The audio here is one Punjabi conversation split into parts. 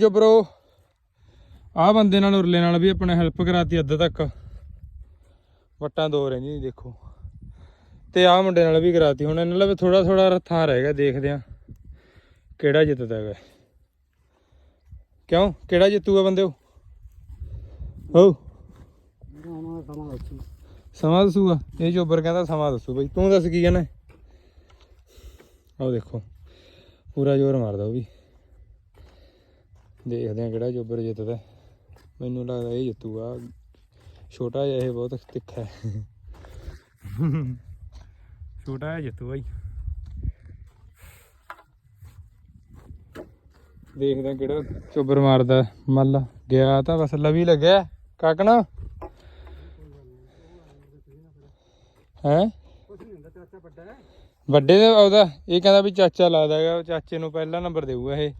ਜੋ ਬ్రో ਆਹ ਬੰਦੇ ਨਾਲ ਉਰਲੇ ਨਾਲ ਵੀ ਆਪਣੇ ਹੈਲਪ ਕਰਾਤੀ ਅੱਧ ਤੱਕ। ਵਟਾਂ ਦੋ ਰਹਿੰਦੀ ਦੇਖੋ। ਤੇ ਆਹ ਮੁੰਡੇ ਨਾਲ ਵੀ ਕਰਾਤੀ। ਹੁਣ ਇਹਨਾਂ ਲਈ ਥੋੜਾ ਥੋੜਾ ਥਾਂ ਰਹਿ ਗਿਆ, ਦੇਖਦੇ ਆ ਕਿਹੜਾ ਜਿੱਤਦਾ ਹੈਗਾ ਕਿਉਂ? ਕਿਹੜਾ ਜਿੱਤੂਗਾ ਬੰਦੇ ਉਹ? ਹੋ। ਸਮਾਂ ਦੱਸੂਗਾ। ਇਹ ਚੋਬਰ ਕਹਿੰਦਾ ਸਮਾਂ ਦੱਸੂ ਬਈ। ਤੂੰ ਦੱਸ ਕੀ ਕਹਿੰਦਾ ਆਹ ਦੇਖੋ। ਪੂਰਾ ਜ਼ੋਰ ਮਾਰਦਾ ਉਹ ਵੀ। ਦੇਖਦੇ ਆ ਕਿਹੜਾ ਚੋਬਰ ਜਿੱਤਦਾ। ਮੈਨੂੰ ਲੱਗਦਾ ਇਹ ਜਿੱਤੂਗਾ। ਛੋਟਾ ਜਿਹਾ ਇਹ ਬਹੁਤ ਤਿੱਖਾ ਹੈ। ਛੋਟਾ ਜਿਹਾ ਜਿੱਤੂ ਬਾਈ। ਦੇਖਦੇ ਆ ਕਿਹੜਾ ਚੋਬਰ ਮਾਰਦਾ। ਮੱਲ ਗਿਆ ਤਾਂ ਬਸ ਲਵੀ ਲੱਗਿਆ। ਕਾਕਣਾ? ਹੈ? ਵੱਡੇ ਦਾ ਉਹਦਾ ਇਹ ਕਹਿੰਦਾ ਵੀ ਚਾਚਾ ਹੈਗਾ ਉਹ ਚਾਚੇ ਨੂੰ ਪਹਿਲਾ ਨੰਬਰ ਦੇਊਗਾ ਇਹ।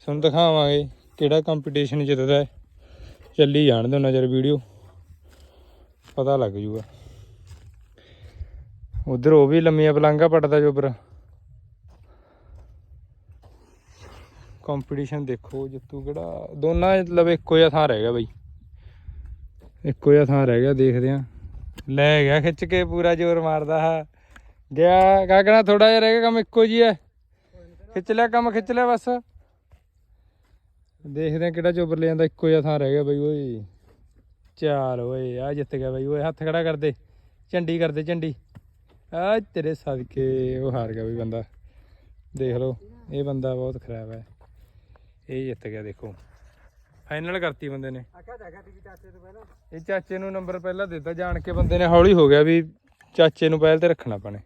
ਤੁਹਾਨੂੰ ਦਿਖਾਵਾਂਗੇ ਕਿਹੜਾ ਕੰਪੀਟੀਸ਼ਨ ਜਿੱਤਦਾ ਹੈ। ਚੱਲੀ ਜਾਣ ਦਿਓ ਨਜ਼ਰ ਵੀਡੀਓ। ਪਤਾ ਲੱਗ ਜੂਗਾ। ਉਧਰ ਉਹ ਵੀ ਲੰਮੀਆਂ ਪਲੰਘਾਂ ਪਟਦਾ ਜੋਬਰ। ਕੰਪੀਟੀਸ਼ਨ ਦੇਖੋ ਜਿੱਤੂ ਕਿਹੜਾ। ਦੋਨਾਂ ਮਤਲਬ ਇੱਕੋ ਜਿਹਾ ਥਾਂ ਰਹਿ ਗਿਆ ਬਈ। ਇੱਕੋ ਜਿਹਾ ਥਾਂ ਰਹਿ ਗਿਆ, ਦੇਖਦੇ ਆ ਲੈ ਗਿਆ ਖਿੱਚ ਕੇ ਪੂਰਾ ਜ਼ੋਰ ਮਾਰਦਾ ਆ। ਗਿਆ ਕਾਕਣਾ ਥੋੜਾ ਜਿਹਾ ਰਹਿ ਗਿਆ, ਕੰਮ ਇੱਕੋ ਜੀ ਹੈ। ਖਿੱਚ ਲਿਆ, ਕੰਮ ਖਿੱਚ ਲਿਆ ਬਸ। ਦੇਖਦੇ ਆ ਕਿਹੜਾ ਚੋਬਰ ਲੈ ਜਾਂਦਾ ਇੱਕੋ ਜਿਹਾ ਥਾਂ ਰਹਿ ਗਿਆ ਬਈ ਓਏ। ਚਾਲ ਓਏ ਆ ਜਿੱਤ ਗਿਆ ਬਈ ਓਏ ਹੱਥ ਖੜਾ ਕਰਦੇ ਝੰਡੀ ਕਰਦੇ ਝੰਡੀ। ਆ ਤੇਰੇ ਸਦਕੇ ਉਹ ਹਾਰ ਗਿਆ ਬਈ ਬੰਦਾ। ਦੇਖ ਲਓ ਇਹ ਬੰਦਾ ਬਹੁਤ ਖਰਾਬ ਹੈ। ਇਹ ਜਿੱਤ ਗਿਆ ਦੇਖੋ। ਫਾਈਨਲ ਕਰਤੀ ਬੰਦੇ ਨੇ। ਇਹ ਚਾਚੇ ਨੂੰ ਨੰਬਰ ਪਹਿਲਾਂ ਦਿੱਤਾ ਜਾਣ ਕੇ ਬੰਦੇ ਨੇ ਹੌਲੀ ਹੋ ਗਿਆ ਵੀ ਚਾਚੇ ਨੂੰ ਪਹਿਲ ਤੇ ਰੱਖਣਾ ਪੈਣੇ